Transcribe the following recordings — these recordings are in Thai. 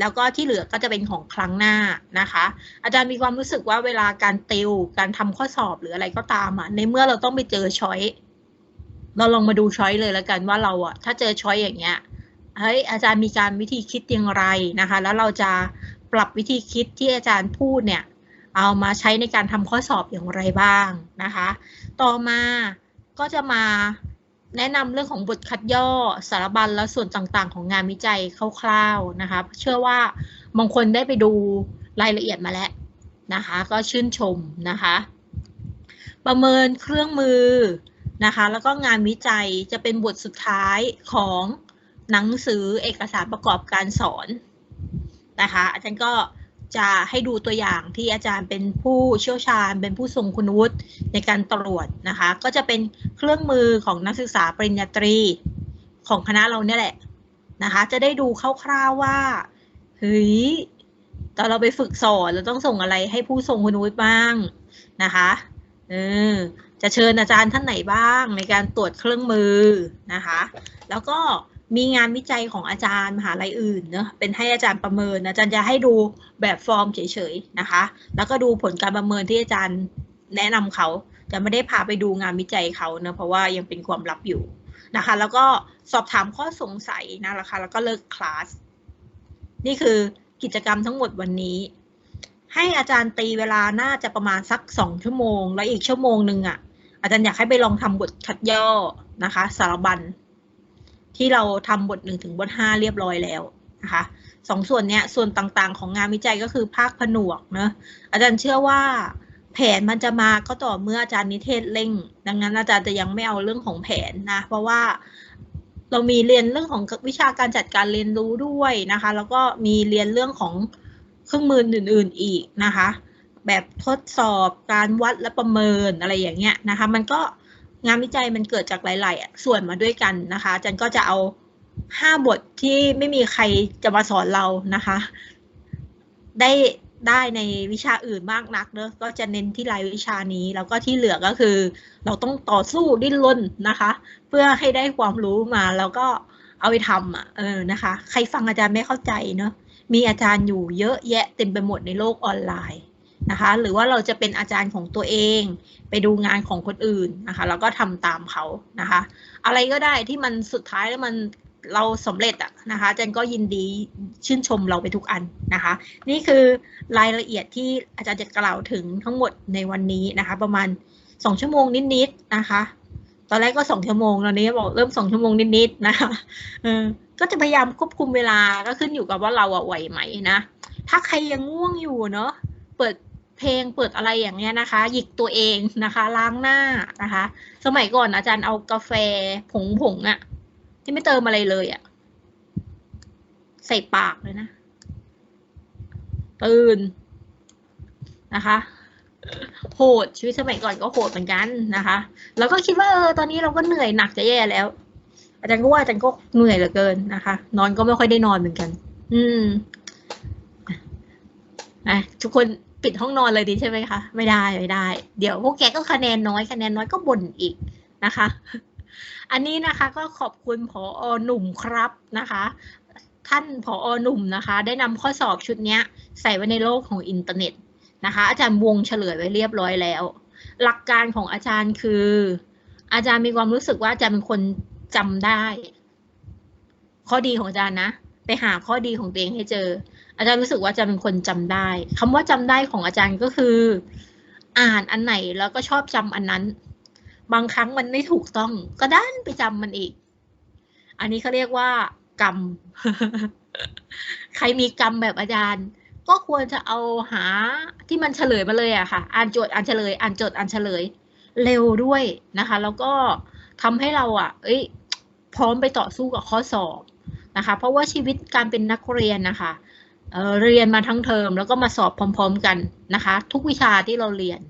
แล้วก็ที่เหลือก็จะเป็นของครั้งหน้านะคะ อาจารย์มีความรู้สึกว่าเวลาการติวการทำข้อสอบหรืออะไรก็ตามอะในเมื่อเราต้องไปเจอช้อยเราลองมาดูช้อยเลยแล้วกันว่าเราอะถ้าเจอช้อยอย่างเงี้ยเฮ้ยอาจารย์มีการวิธีคิดอย่างไรนะคะ แล้วเราจะปรับวิธีคิดที่อาจารย์พูดเนี่ย เอามาใช้ในการทำข้อสอบอย่างไรบ้างนะคะ ต่อมาก็จะมา แนะนำเรื่องของบทคัดย่อสารบัญและส่วนต่างๆ ของงานวิจัยคร่าวๆนะคะ เชื่อว่าบางคนได้ไปดูรายละเอียดมาแล้วนะคะ ก็ชื่นชมนะคะ ประเมินเครื่องมือนะคะ แล้วก็งานวิจัยจะเป็นบทสุดท้ายของหนังสือเอกสารประกอบการสอนนะคะ อาจารย์ก็ จะให้ดูตัวอย่างที่อาจารย์เป็นผู้เชี่ยวชาญ เป็นผู้ทรงคุณวุฒิในการตรวจนะคะ ก็จะเป็นเครื่องมือของนักศึกษาปริญญาตรีของคณะเราเนี่ยแหละนะคะ จะได้ดูคร่าวๆว่าเฮ้ยตอนเราไปฝึกสอนเราต้องส่งอะไรให้ผู้ทรงคุณวุฒิบ้างนะคะเออจะเชิญอาจารย์ท่านไหนบ้างในการตรวจเครื่องมือนะคะ แล้วก็ มีงานวิจัยของอาจารย์มหาลัยอื่นเนะเป็นให้อาจารย์ประเมินอาจารย์จะให้ดูแบบฟอร์มเฉยๆนะคะ แล้วก็ดูผลการประเมินที่อาจารย์แนะนำเขาจะไม่ได้พาไปดูงานวิจัยเขาเนะเพราะว่ายังเป็นความลับอยู่นะคะ แล้วก็สอบถามข้อสงสัยนะคะ แล้วก็เลิกคลาสนี่คือกิจกรรมทั้งหมดวันนี้ ให้อาจารย์ตีเวลาน่าจะประมาณสักสองชั่วโมง แล้วอีกชั่วโมงหนึ่งอะอาจารย์อยากให้ไปลองทำบทคัดย่อนะคะ สารบัญ ที่เราทำบทหนึ่งถึงบทห้าเรียบร้อยแล้วนะคะสองส่วนเนี้ยส่วนต่างๆ ของงานวิจัยก็คือภาคผนวกเนะอาจารย์เชื่อว่าแผนมันจะมาก็ต่อเมื่ออาจารย์นิเทศเร่ง ดังนั้นอาจารย์จะยังไม่เอาเรื่องของแผนนะ เพราะว่าเรามีเรียนเรื่องของวิชาการจัดการเรียนรู้ด้วยนะคะ แล้วก็มีเรียนเรื่องของเครื่องมืออื่น ๆอีกนะคะ แบบทดสอบการวัดและประเมินอะไรอย่างเงี้ยนะคะ มันก็ งานวิจัยมันเกิดจากหลาย ๆ ส่วนมาด้วยกันนะคะอาจารย์ก็จะเอาห้าบทที่ไม่มีใครจะมาสอนเรานะคะ ได้ได้ในวิชาอื่นมากนักเนอะก็จะเน้นที่รายวิชานี้ แล้วก็ที่เหลือก็คือ เราต้องต่อสู้ดิ้นรนนะคะ เพื่อให้ได้ความรู้มาแล้วก็เอาไปทำอะเออนะคะ ใครฟังอาจารย์ไม่เข้าใจเนอะมีอาจารย์อยู่เยอะแยะเต็มไปหมดในโลกออนไลน์ นะคะ หรือว่าเราจะเป็นอาจารย์ของตัวเอง ไปดูงานของคนอื่นนะคะแล้วก็ทำตามเขานะคะ อะไรก็ได้ที่มันสุดท้ายแล้วมันเราสำเร็จอะนะคะอาจารย์ก็ยินดีชื่นชมเราไปทุกอันนะคะ นี่คือรายละเอียดที่อาจารย์จะกล่าวถึงทั้งหมดในวันนี้นะคะ ประมาณสองชั่วโมงนิดๆนะคะ ตอนแรกก็สองชั่วโมงตอนนี้บอกเริ่มสองชั่วโมงนิดๆนะคะเออก็จะพยายามควบคุมเวลาก็ขึ้นอยู่กับว่าเราอะไหวไหมนะ ถ้าใครยังง่วงอยู่เนาะเปิด เพลงเปิดอะไรอย่างเงี้ยนะคะ หยิกตัวเองนะคะ ล้างหน้านะคะ สมัยก่อนอาจารย์เอากาแฟผงผงอะที่ไม่เติมอะไรเลยอะใส่ปากเลยนะ ตื่นนะคะโหดชีวิตสมัยก่อนก็โหดเหมือนกันนะคะ แล้วก็คิดว่าเออตอนนี้เราก็เหนื่อยหนักจะแย่แล้ว อาจารย์ก็ว่าอาจารย์ก็เหนื่อยเหลือเกินนะคะ นอนก็ไม่ค่อยได้นอนเหมือนกัน อืมนะทุกคน ปิดห้องนอนเลยดีใช่ไหมคะไม่ได้ไม่ได้ เดี๋ยวพวกแกก็คะแนนน้อยคะแนนน้อยก็บ่นอีกนะคะ อันนี้นะคะก็ขอบคุณผออหนุ่มครับนะคะ ท่านผออหนุ่มนะคะ ได้นำข้อสอบชุดนี้ใส่ไว้ในโลกของอินเทอร์เน็ตนะคะ อาจารย์วงเฉลยไว้เรียบร้อยแล้ว หลักการของอาจารย์คือ อาจารย์มีความรู้สึกว่าอาจารย์เป็นคนจำได้ ข้อดีของอาจารย์นะ ไปหาข้อดีของตัวเองให้เจอ อาจารย์รู้สึกว่าจะเป็นคนจำได้คำว่าจำได้ของอาจารย์ก็คือ อ่านอันไหนแล้วก็ชอบจำอันนั้น บางครั้งมันไม่ถูกต้อง ก็ด้านไปจำมันอีก อันนี้เขาเรียกว่ากรรม ใครมีกรรมแบบอาจารย์ ก็ควรจะเอาหาที่มันเฉลยมาเลยอะค่ะ อ่านโจทย์อ่านเฉลย อ่านโจทย์อ่านเฉลย เร็วด้วยนะคะ แล้วก็ทำให้เราอะเอ้ย พร้อมไปต่อสู้กับข้อสอบนะคะ เพราะว่าชีวิตการเป็นนักเรียนนะคะ เรียนมาทั้งเทอมแล้วก็มาสอบพร้อม ๆ กันนะคะ ทุกวิชาที่เราเรียน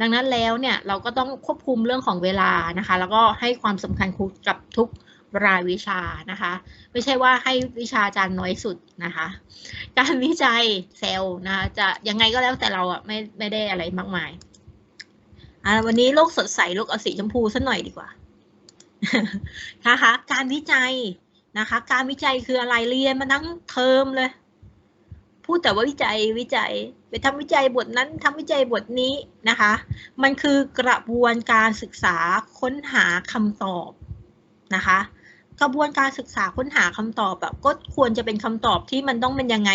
ดังนั้นแล้วเนี่ยเราก็ต้องควบคุมเรื่องของเวลานะคะ แล้วก็ให้ความสำคัญกับทุกรายวิชานะคะ ไม่ใช่ว่าให้วิชาอาจารย์น้อยสุดนะคะ การวิจัยเซลล์นะจะยังไงก็แล้วแต่เราอะไม่ไม่ได้อะไรมากมายอ่าวันนี้โลกสดใสโลกเอาสีชมพูสักหน่อยดีกว่านะคะ การวิจัยนะคะ การวิจัยคืออะไรเรียนมาทั้งเทอมเลย พูดแต่ว่าวิจัยวิจัย ไปทำวิจัยบทนั้นทำวิจัยบทนี้นะคะ มันคือกระบวนการศึกษาค้นหาคำตอบนะคะ กระบวนการศึกษาค้นหาคำตอบแบบก็ควรจะเป็นคำตอบที่มันต้องเป็นยังไง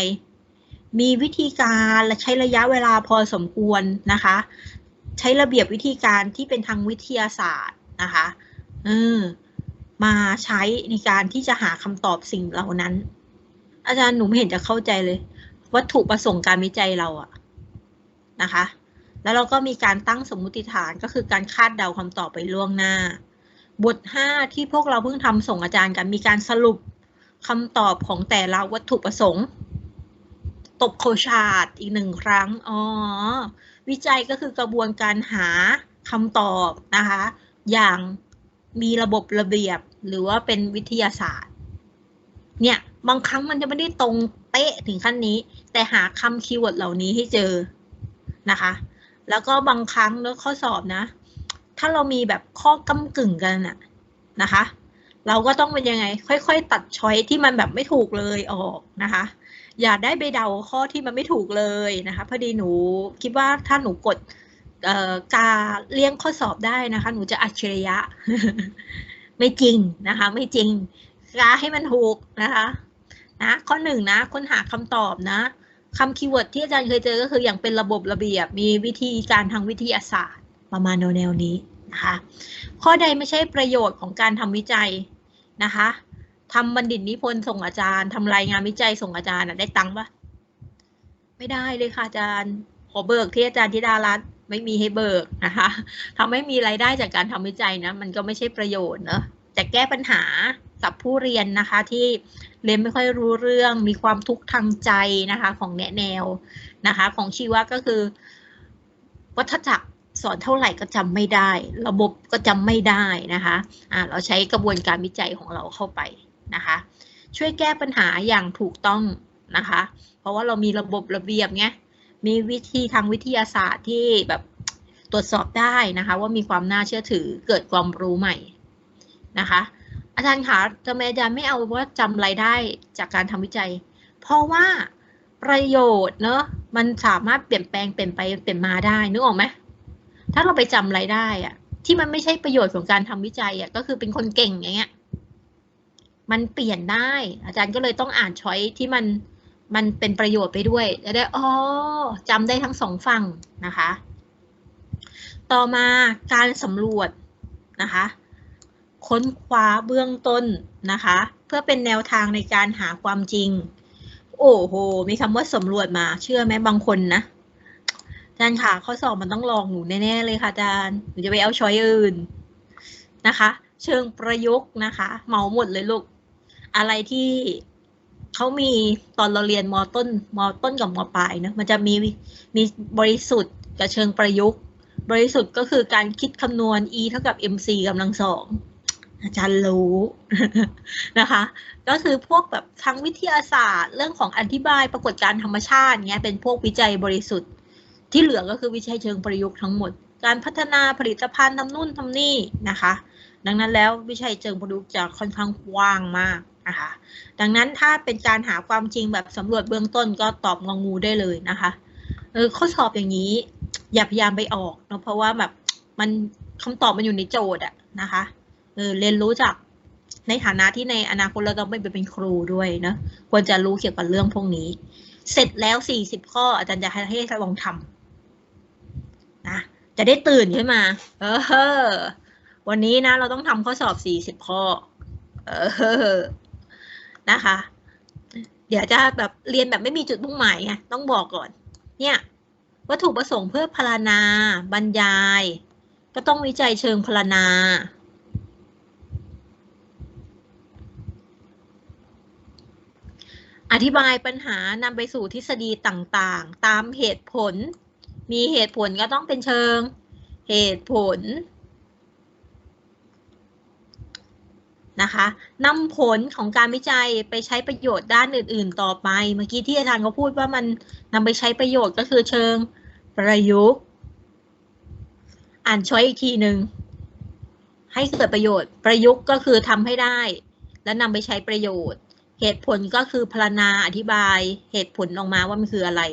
มีวิธีการและใช้ระยะเวลาพอสมควรนะคะ ใช้ระเบียบวิธีการที่เป็นทางวิทยาศาสตร์นะคะเออมาใช้ในการที่จะหาคำตอบสิ่งเหล่านั้น อาจารย์หนูไม่เห็นจะเข้าใจเลย วัตถุประสงค์การวิจัยเราอะนะคะ แล้วเราก็มีการตั้งสมมุติฐานก็คือการคาดเดาคำตอบไปล่วงหน้า บท 5 ที่พวกเราเพิ่งทำส่งอาจารย์กันมีการสรุปคำตอบของแต่ละวัตถุประสงค์ ตบโคชาดอีกหนึ่งครั้ง อ๋อ วิจัยก็คือกระบวนการหาคำตอบนะคะ อย่างมีระบบระเบียบหรือว่าเป็นวิทยาศาสตร์ เนี่ย บางครั้งมันจะไม่ได้ตรง ป๊ะถึงขั้นนี้ แต่หาคำคีย์เวิร์ดเหล่านี้ให้เจอนะคะ แล้วก็บางครั้งแล้วข้อสอบนะ ถ้าเรามีแบบข้อกำกึ่งกันอะนะคะ เราก็ต้องเป็นยังไง ค่อยๆ ตัดช้อยที่มันแบบไม่ถูกเลยออกนะคะ อย่าได้ไปเดาข้อที่มันไม่ถูกเลยนะคะ พอดีหนูคิดว่าถ้าหนูกดการเลี่ยงข้อสอบได้นะคะ หนูจะอัจฉริยะ ไม่จริงนะคะ ไม่จริงกาให้มันถูกนะคะ นะข้อหนึ่งนะค้นหาคำตอบนะคำคีย์เวิร์ดที่อาจารย์เคยเจอก็คืออย่างเป็นระบบระเบียบ มีวิธีการทางวิทยาศาสตร์ ประมาณแนวนี้นะคะข้อใดไม่ใช่ประโยชน์ของการทำวิจัยนะคะทำบัณฑิตนิพนธ์ส่งอาจารย์ทำรายงานวิจัยส่งอาจารย์ได้ตังค์ปะไม่ได้เลยค่ะอาจารย์ขอเบิกที่อาจารย์ธิดารัตน์ไม่มีให้เบิกนะคะทำให้มีรายได้จากการทำวิจัยนะมันก็ไม่ใช่ประโยชน์เนอะจะแก้ปัญหา กับผู้เรียนนะคะที่เรียนไม่ค่อยรู้เรื่อง มีความทุกข์ทางใจนะคะของแนแนวนะคะ ของชีวะก็คือ วัฏจักรสอนเท่าไหร่ก็จำไม่ได้ ระบบก็จำไม่ได้นะคะะเราใช้กระบวนการวิจัยของเราเข้าไปนะคะ ช่วยแก้ปัญหาอย่างถูกต้องนะคะ เพราะว่าเรามีระบบระเบียบไงมีวิธีทางวิทยาศาสตร์ที่แบบตรวจสอบได้นะคะ ว่ามีความน่าเชื่อถือเกิดความรู้ใหม่นะคะ อาจารย์คะทำไมอาจารย์ไม่เอาว่าจำรายได้จากการทำวิจัย เพราะว่าประโยชน์เนอะมันสามารถเปลี่ยนแปลงเปลี่ยนไปเปลี่ยนมาได้นึกออกไหมถ้าเราไปจำรายได้อะที่มันไม่ใช่ประโยชน์ของการทำวิจัยอะก็คือเป็นคนเก่งอย่างเงี้ย มันเปลี่ยนได้ อาจารย์ก็เลยต้องอ่านช้อยที่มันมันเป็นประโยชน์ไปด้วยจะได้อ๋อจำได้ทั้งสองฝั่งนะคะ ต่อมาการสำรวจนะคะ ค้นคว้าเบื้องต้นนะคะ เพื่อเป็นแนวทางในการหาความจริง โอ้โห มีคำว่าสำรวจมา เชื่อไหมบางคนนะอาจารย์ค่ะข้อสอบมันต้องลองหนูแน่ๆเลยค่ะอาจารย์หนูจะไปเอาช้อยอื่นนะคะ เชิงประยุกต์นะคะเมาหมดเลยลูก อะไรที่เขามีตอนเราเรียนมต้นมต้นกับมปลายนะมันจะมีมีบริสุทธิ์กับเชิงประยุกต์ บริสุทธิ์ก็คือการคิดคำนวณ e เท่ากับ mc กำลังสอง อาจารย์รู้นะคะ ก็คือพวกแบบทางวิทยาศาสตร์ เรื่องของอธิบายปรากฏการธรรมชาติเงี้ยเป็นพวกวิจัยบริสุทธิ์ ที่เหลือก็คือวิจัยเชิงประยุกต์ทั้งหมด การพัฒนาผลิตภัณฑ์ทำนู่นทำนี่นะคะ ดังนั้นแล้ววิจัยเชิงประยุกต์จะค่อนข้างกว้างมากนะคะดังนั้นถ้าเป็นการหาความจริงแบบสำรวจเบื้องต้นก็ตอบงองูได้เลยนะคะเออข้อสอบอย่างนี้ อย่าพยายามไปออกเนาะเพราะว่าแบบมันคำตอบมันอยู่ในโจทย์อะนะคะ เออเรียนรู้จากในฐานะที่ในอนาคตเราต้องไปเป็นครูด้วยนะควรจะรู้เกี่ยวกับเรื่องพวกนี้ เสร็จแล้วสี่สิบข้อ อาจารย์จะให้ให้ลองทำนะจะได้ตื่นขึ้นมา เออ วันนี้นะ เราต้องทำข้อสอบสี่สิบข้อ เออ นะคะ เดี๋ยวจะแบบเรียนแบบไม่มีจุดมุ่งหมายไงต้องบอกก่อน เนี่ย วัตถุประสงค์เพื่อพรณนา บรรยาย ก็ต้องวิจัยเชิงพรณนา อธิบายปัญหานำไปสู่ทฤษฎีต่างๆ ตามเหตุผล มีเหตุผลก็ต้องเป็นเชิง เหตุผลนะคะนำผลของการวิจัยไปใช้ประโยชน์ด้านอื่น ๆ ต่อไป เมื่อกี้ที่อาจารย์เขาพูดว่ามันนำไปใช้ประโยชน์ก็คือเชิงประยุกต์ อ่านช้อยอีกทีหนึ่งให้เกิดประโยชน์ ประยุกต์ก็คือทำให้ได้ และนำไปใช้ประโยชน์ เหตุผลก็คือพรรณนาอธิบายเหตุผลออกมาว่ามันคืออะไร